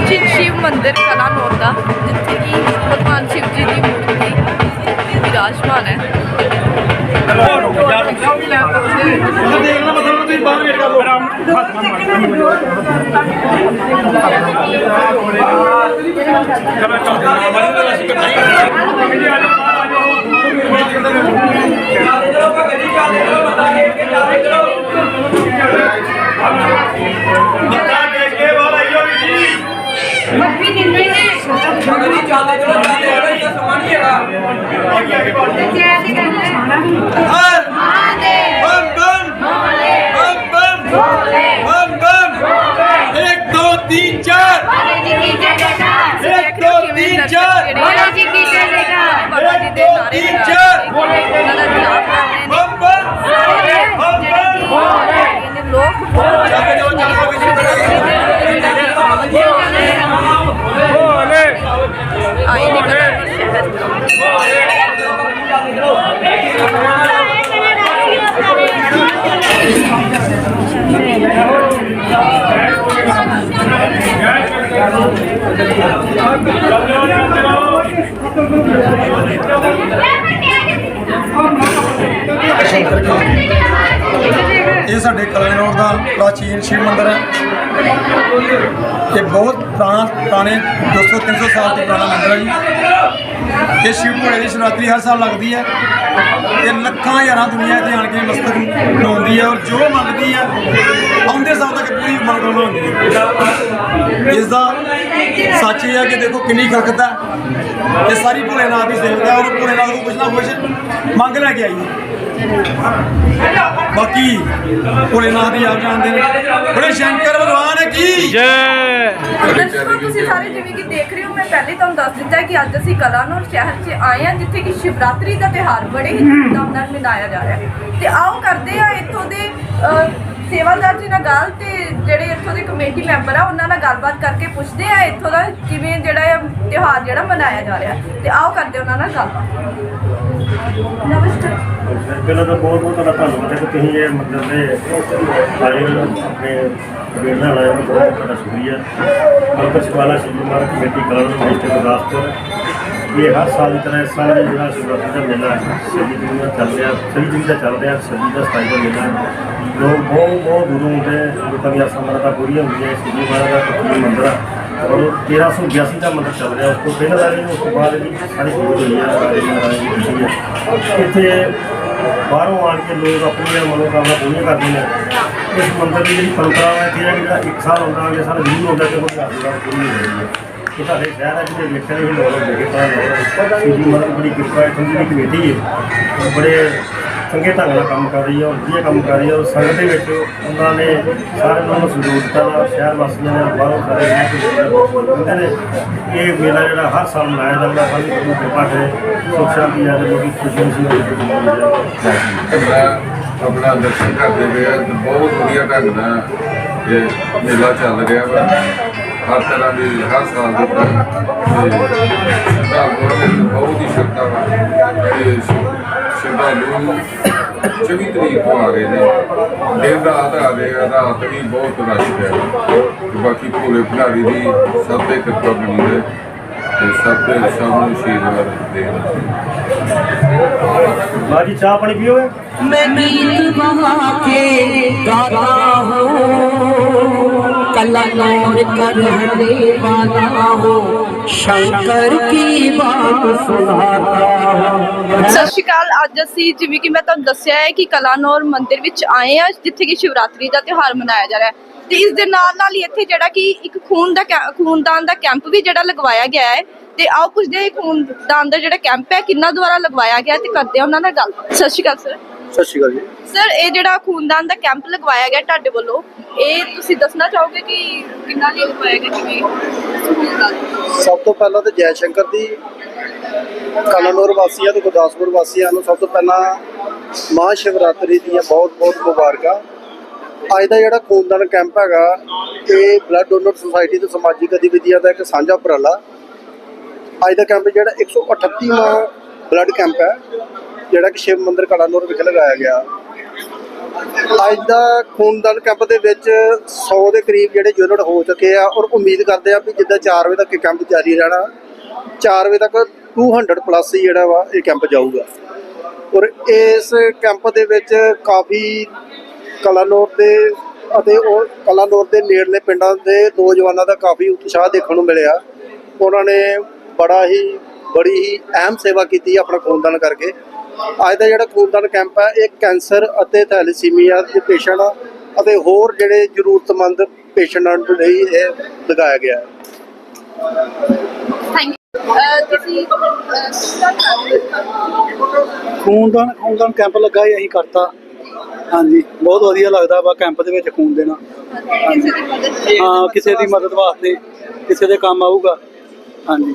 ਪ੍ਰਾਚੀਨ ਸ਼ਿਵ ਮੰਦਿਰ ਕਲਾਨੌਰ ਦਾ, ਜਿੱਥੇ ਕਿ ਭਗਵਾਨ ਸ਼ਿਵ ਜੀ ਦੀ ਮੂਰਤੀ ਵਿਰਾਜਮਾਨ ਹੈ। ਦੇਖਣਾ ਮਤਲਬ ਹਰ ਬਮ ਬਮ ਬਮ ਬਮ ਬਮ ਬਮ ਇੱਕ ਦੋ ਤਿੰਨ ਚਾਰ ਇੱਕ ਦੋ ਤਿੰਨ ਚਾਰ। ਬਾਬਾ ਜੀ ਦੇ ਨਾਰੇ ਤਿੰਨ ਚਾਰ। ਉਹਨਾਂ ਦਾ ਜਾਪ ਕਰ ਰਹੇ ਨੇ ਬਮ ਬਮ ਸਾਰੇ ਬਮ ਜਿਹੜੇ ਬਮ ਕਿ ਲੋਕ ਚੱਲ ਜਾਓ ਚੱਲ ਆਏ ਨੇ ਕਲਾਨੌਰ ਸ਼ਹਿਰ ਇਹ ਸਾਡੇ ਕਲਨੌਰ ਦਾ ਪ੍ਰਾਚੀਨ ਸ਼ਿਵ ਮੰਦਿਰ ਹੈ। ਇਹ ਬਹੁਤ ਪੁਰਾਣਾ, ਪੁਰਾਣੇ 200 300 ਸਾਲ ਤੋਂ ਪੁਰਾਣਾ ਮੰਦਿਰ ਹੈ ਜੀ। ਇਹ ਸ਼ਿਵ ਭੋਲੇ ਦੀ ਸ਼ਿਵਰਾਤਰੀ ਹਰ ਸਾਲ ਲੱਗਦੀ ਹੈ। ਤੇ ਲੱਖਾਂ ਹਜ਼ਾਰਾਂ ਦੁਨੀਆ ਇੱਥੇ ਆਣ ਕੇ ਮਸਤਕ ਲਾਉਂਦੀ ਹੈ ਔਰ ਜੋ ਮੰਗਦੀ ਹੈ, ਆਉਂਦੇ ਸਾਲ ਤੱਕ ਪੂਰੀ ਮੰਗ ਲਾਉਂਦੀ ਹੈ। ਇਸ ਦਾ ਸੱਚ ਇਹ ਹੈ ਕਿ ਦੇਖੋ ਕਿੰਨੀ ਖਰਕਤ ਹੈ। ਇਹ ਸਾਰੀ ਭੋਲੇ ਨਾਥ ਦੀ ਸੇਵਕ ਹੈ, ਔਰ ਭੋਲੇਨਾਥ ਨੂੰ ਕੁਛ ਨਾ ਕੁਛ ਮੰਗ ਲੈ ਕੇ ਆਈ ਹੈ। ਬਾਕੀ ਭੋਲੇਨਾਥ ਦੀ ਆਪ ਜਾਣਦੇ ਨੇ। ਬੜੇ ਸ਼ੰਕਰ ਭਗਵਾਨ ਕੀ? ਜੈ। ਦਰਸ਼ਕੋ ਤੁਸੀਂ ਸਾਰੇ ਜਿਵੇਂ ਕਿ ਦੇਖ ਰਹੇ ਹੋ ਮੈਂ ਪਹਿਲੇ ਤੁਹਾਨੂੰ ਦੱਸ ਦਿੱਤਾ ਕਿ ਅੱਜ ਅਸੀਂ ਕਲਾਨੌਰ ਸ਼ਹਿਰ 'ਚ ਆਏ ਹਾਂ ਜਿੱਥੇ ਕਿ ਸ਼ਿਵਰਾਤਰੀ ਦਾ ਤਿਉਹਾਰ ਬੜੇ ਹੀ ਧੂਮਧਾਮ ਨਾਲ ਮਨਾਇਆ ਜਾ ਰਿਹਾ ਹੈ। ਤੇ ਆਓ ਕਰਦੇ ਆ ਇੱਥੋਂ ਦੇ ਸੇਵਾਦਾਰ ਜੀ ਨਾਲ ਗੱਲ ਤੇ ਜਿਹੜੇ ਇੱਥੋਂ ਦੇ ਕਮੇਟੀ ਮੈਂਬਰ ਆ, ਉਹਨਾਂ ਨਾਲ ਗੱਲਬਾਤ ਕਰਕੇ ਪੁੱਛਦੇ ਆ ਇੱਥੋਂ ਦਾ ਕਿਵੇਂ ਜਿਹੜਾ ਇਹ ਤਿਉਹਾਰ ਜਿਹੜਾ ਮਨਾਇਆ ਜਾ ਰਿਹਾ। ਤੇ ਆਓ ਕਰਦੇ ਉਹਨਾਂ ਨਾਲ ਗੱਲਬਾਤ ਨਮਸਕਾਰ। ਪਹਿਲਾਂ ਤਾਂ ਬਹੁਤ ਬਹੁਤ ਤੁਹਾਡਾ ਧੰਨਵਾਦ ਹੈ ਕਿ ਤੁਸੀਂ ਇਹ ਮੰਦਰ ਦੇ ਆਏ ਹੋ ਆਪਣੇ ਵੇਲਾ ਲਾਇਆ, ਬਹੁਤ ਬਹੁਤ ਤੁਹਾਡਾ ਸ਼ੁਕਰੀਆ। ਅੰਕਰ ਸ਼ਿਵਾਲਾ ਸ਼ਿਵ ਕੁਮਾਰ ਕਮੇਟੀ ਕਲਰ ਮਿਸਟਰ ਗੁਰਦਾਸਪੁਰ ਇਹ ਹਰ ਸਾਲ ਦੀ ਤਰ੍ਹਾਂ ਇਸ ਸਾਲ ਵੀ ਜਿਹੜਾ ਸ਼ਿਵਰਾਤਰੀ ਦਾ ਮੇਲਾ ਹੈ ਸਭੀ ਦੁਨੀਆ ਚੱਲ ਰਿਹਾ ਸਭੀ ਦਿਨ ਦਾ ਚੱਲ ਰਿਹਾ ਸਭੀ ਦਾ ਸਤਾਈ ਦਾ ਮੇਲਾ ਹੈ। ਲੋਕ ਬਹੁਤ ਬਹੁਤ ਦੂਰੋਂ ਆਉਂਦੇ ਹੈ ਲੋਕਾਂ ਦੀਆਂ ਆਸਾਂ ਮਰਾਦਾ ਪੂਰੀਆਂ ਹੁੰਦੀਆਂ ਸ਼ਿਵ ਮਹਾਰਾਜ ਦਾ ਪ੍ਰਾਚੀਨ ਮੰਦਰ ਹੈ ਔਰ 1382 ਦਾ ਮੰਦਰ ਚੱਲ ਰਿਹਾ, ਉਸ ਤੋਂ ਪਹਿਲਾਂ ਦਾ ਵੀ ਉਸ ਤੋਂ ਬਾਅਦ ਵੀ ਸਾਰੀ ਖੋਜ ਹੋਈ ਹੈ ਇੱਥੇ ਬਾਹਰੋਂ ਆਣ ਕੇ ਲੋਕ ਆਪਣੀਆਂ ਮਨੋਕਾਮਨਾ ਪੂਰੀਆਂ ਕਰਦੇ ਨੇ। ਇਸ ਮੰਦਰ ਦੀ ਜਿਹੜੀ ਪਰੰਪਰਾ ਹੈ ਜਿਹੜਾ ਇੱਕ ਸਾਲ ਹੁੰਦਾ ਅਗਲੇ ਸਾਲ ਜ਼ਰੂਰ ਹੁੰਦਾ ਤੇ ਕੋਈ ਪੂਰੀ ਹੋ ਜਾਂਦੀ ਹੈ। ਇਹ ਸਾਡੇ ਸ਼ਹਿਰ ਹੈ ਜਿਹੜੇ ਵੇਖਣ ਹੀ ਲੋਕ ਦੇਖੇ ਤਾਂ ਲੋਕ ਮਹਾਰਾਜ ਬੜੀ ਕਿਰਪਾ ਹੈ ਇੱਥੋਂ ਦੀ ਕਮੇਟੀ ਹੈ। ਉਹ ਬੜੇ ਚੰਗੇ ਢੰਗ ਨਾਲ ਕੰਮ ਕਰ ਰਹੀ ਹੈ ਔਰ ਵਧੀਆ ਕੰਮ ਕਰ ਰਹੀ ਹੈ ਔਰ ਸੰਗਤ ਦੇ ਵਿੱਚ ਉਹਨਾਂ ਨੇ ਸਾਰੇ ਨੂੰ ਸਹਿਯੋਗ ਦਿੱਤਾ ਸ਼ਹਿਰ ਵਾਸੀਆਂ ਨੇ ਬਾਹਰੋਂ ਸਾਰੇ ਕਹਿੰਦੇ ਨੇ ਇਹ ਮੇਲਾ ਜਿਹੜਾ ਹਰ ਸਾਲ ਮਨਾਇਆ ਜਾਂਦਾ। ਹਰ ਇੱਕ ਨੂੰ ਕਿਰਪਾ ਕਰੇ। ਸੁਖ ਸ਼ਾਂਤੀ ਆ ਤੇ ਲੋਕੀ ਖੁਸ਼ੀ ਖੁਸ਼ੀ ਹੋ ਕੇ ਮੈਂ ਆਪਣਾ ਦਰਸ਼ਨ ਕਰਦੇ ਪਏ ਆ। ਬਹੁਤ ਵਧੀਆ ਢੰਗ ਨਾਲ ਇਹ ਮੇਲਾ ਚੱਲ ਰਿਹਾ ਵਾ। ਹਰ ਤਰੀਕ ਤੋਂ ਆ ਰਹੇ ਨੇ। ਰਾਤ ਵੀ ਬਾਕੀ ਭੋਲੇ ਭੰਡਾਰੀ ਦੀ ਸਭ ਤੇ ਕਿਰਪਾ ਬਣੀ ਸਭ ਤੇ ਸਭ ਨੂੰ ਬਾਜੀ ਚਾਹ ਪਾਣੀ ਪੀਓਗੇ? ਮੈਂ ਨੀਤ ਬਹਾ ਕੇ ਗਾਤਾ ਹੂੰ। कलानौर का रहने वाला हूँ शंकर की बात सुनाता हूँ ਸਤਿ ਸ਼੍ਰੀ ਅਕਾਲ ਅੱਜ ਅਸੀਂ ਜਿਵੇਂ ਕਿ ਮੈਂ ਤੁਹਾਨੂੰ ਦੱਸਿਆ ਹੈ ਕਿ ਕਲਾਨੌਰ ਮੰਦਿਰ ਵਿੱਚ ਆਏ ਆ ਜਿੱਥੇ ਕਿ ਸ਼ਿਵਰਾਤਰੀ ਦਾ ਤਿਉਹਾਰ ਮਨਾਇਆ ਜਾ ਰਿਹਾ ਹੈ ਤੇ ਇਸ ਦੇ ਨਾਲ ਨਾਲ ਹੀ ਇੱਥੇ ਜਿਹੜਾ ਕਿ ਇੱਕ ਖੂਨ ਦਾ ਕੈ- ਖੂਨਦਾਨ ਦਾ ਕੈਂਪ ਵੀ ਜਿਹੜਾ ਲਗਵਾਇਆ ਗਿਆ ਹੈ ਤੇ ਆਓ ਪੁੱਛਦੇ ਹਾਂ ਇਹ ਖੂਨਦਾਨ ਦਾ ਜਿਹੜਾ ਕੈਂਪ ਹੈ ਕਿੰਨਾ ਦੁਆਰਾ ਲਗਵਾਇਆ ਗਿਆ ਹੈ ਤੇ ਕਰਦੇ ਹਾਂ ਉਹਨਾਂ ਨਾਲ ਗੱਲ ਸਤਿ ਸ਼੍ਰੀ ਅਕਾਲ ਸਰ ਸਤਿ ਸ਼੍ਰੀ ਅਕਾਲ ਜੀ। ਸਰ ਇਹ ਜਿਹੜਾ ਖੂਨਦਾਨ ਦਾ ਕੈਂਪ ਲਗਵਾਇਆ ਗਿਆ ਤੁਹਾਡੇ ਵੱਲੋਂ ਇਹ ਤੁਸੀਂ ਦੱਸਣਾ ਚਾਹੋਗੇ ਕਿ ਕਿੰਨਾ ਲਈ ਲਗਵਾਇਆ ਗਿਆ ਕਿਵੇਂ ਸਭ ਤੋਂ ਪਹਿਲਾਂ ਤੇ ਜੈ ਸ਼ੰਕਰ ਦੀ ਕਲਾਨੌਰ ਵਾਸੀਆਂ ਤੇ ਗੁਰਦਾਸਪੁਰ ਵਾਸੀਆਂ ਨੂੰ ਸਭ ਤੋਂ ਪਹਿਲਾਂ ਮਹਾ ਸ਼ਿਵਰਾਤਰੀ ਦੀਆਂ ਬਹੁਤ ਬਹੁਤ ਮੁਬਾਰਕਾਂ। ਅੱਜ ਦਾ ਜਿਹੜਾ ਖੂਨਦਾਨ ਕੈਂਪ ਹੈਗਾ ਇਹ ਬਲੱਡ ਡੋਨਰ ਸੁਸਾਇਟੀ ਤੇ ਸਮਾਜਿਕ ਗਤੀਵਿਧੀਆਂ ਦਾ ਇੱਕ ਸਾਂਝਾ ਉਪਰਾਲਾ। ਅੱਜ ਦਾ ਕੈਂਪ ਜਿਹੜਾ 138ਵਾਂ ਬਲੱਡ ਕੈਂਪ ਹੈ। ਜਿਹੜਾ ਕਿ ਸ਼ਿਵ ਮੰਦਿਰ ਕਲਾਨੌਰ ਵਿਖੇ ਲਗਾਇਆ ਗਿਆ। ਅੱਜ ਦਾ ਖੂਨਦਾਨ ਕੈਂਪ ਦੇ ਵਿੱਚ 100 ਦੇ ਕਰੀਬ ਜਿਹੜੇ ਯੂਨਿਟ ਹੋ ਚੁੱਕੇ ਆ ਔਰ ਉਮੀਦ ਕਰਦੇ ਆ ਵੀ ਜਿੱਦਾਂ 4 ਵਜੇ ਤੱਕ ਇਹ ਕੈਂਪ ਜਾਰੀ ਰਹਿਣਾ 4 ਵਜੇ ਤੱਕ 200 ਪਲੱਸ ਜਿਹੜਾ ਵਾ ਇਹ ਕੈਂਪ ਜਾਊਗਾ। ਔਰ ਇਸ ਕੈਂਪ ਦੇ ਵਿੱਚ ਕਾਫੀ ਕਲਾਨੌਰ ਦੇ ਅਤੇ ਉਹ ਕਲਾਨੌਰ ਦੇ ਨੇੜਲੇ ਪਿੰਡਾਂ ਦੇ ਨੌਜਵਾਨਾਂ ਦਾ ਕਾਫੀ ਉਤਸ਼ਾਹ ਦੇਖਣ ਨੂੰ ਮਿਲਿਆ। ਉਹਨਾਂ ਨੇ ਬੜਾ ਹੀ, ਬੜੀ ਹੀ ਅਹਿਮ ਸੇਵਾ ਕੀਤੀ ਆਪਣਾ ਖੂਨਦਾਨ ਕਰਕੇ। ਅੱਜ ਦਾ ਜਿਹੜਾ ਖੂਨਦਾਨ ਕੈਂਪ ਹੈ ਇਹ ਕੈਂਸਰ ਅਤੇ ਥੈਲੇਸੀਮੀਆ ਦੇ ਪੇਸ਼ੈਂਟ ਅਤੇ ਹੋਰ ਜਿਹੜੇ ਜ਼ਰੂਰਤਮੰਦ ਪੇਸ਼ੈਂਟਾਂ ਲਈ ਇਹ ਲਗਾਇਆ ਗਿਆ ਹੈ। ਥੈਂਕ ਯੂ ਤੁਸੀਂ ਖੂਨਦਾਨ ਖੂਨਦਾਨ ਕੈਂਪ ਲੱਗਾ ਸੀ ਅਸੀਂ ਕਰਤਾ। ਹਾਂਜੀ ਬਹੁਤ ਵਧੀਆ ਲੱਗਦਾ ਵਾ ਕੈਂਪ ਦੇ ਵਿੱਚ ਖੂਨ ਦੇਣਾ। ਕਿਸੇ ਦੀ ਮਦਦ ਹਾਂ ਕਿਸੇ ਦੀ ਮਦਦ ਵਾਸਤੇ ਕਿਸੇ ਦੇ ਕੰਮ ਆਊਗਾ। ਹਾਂਜੀ।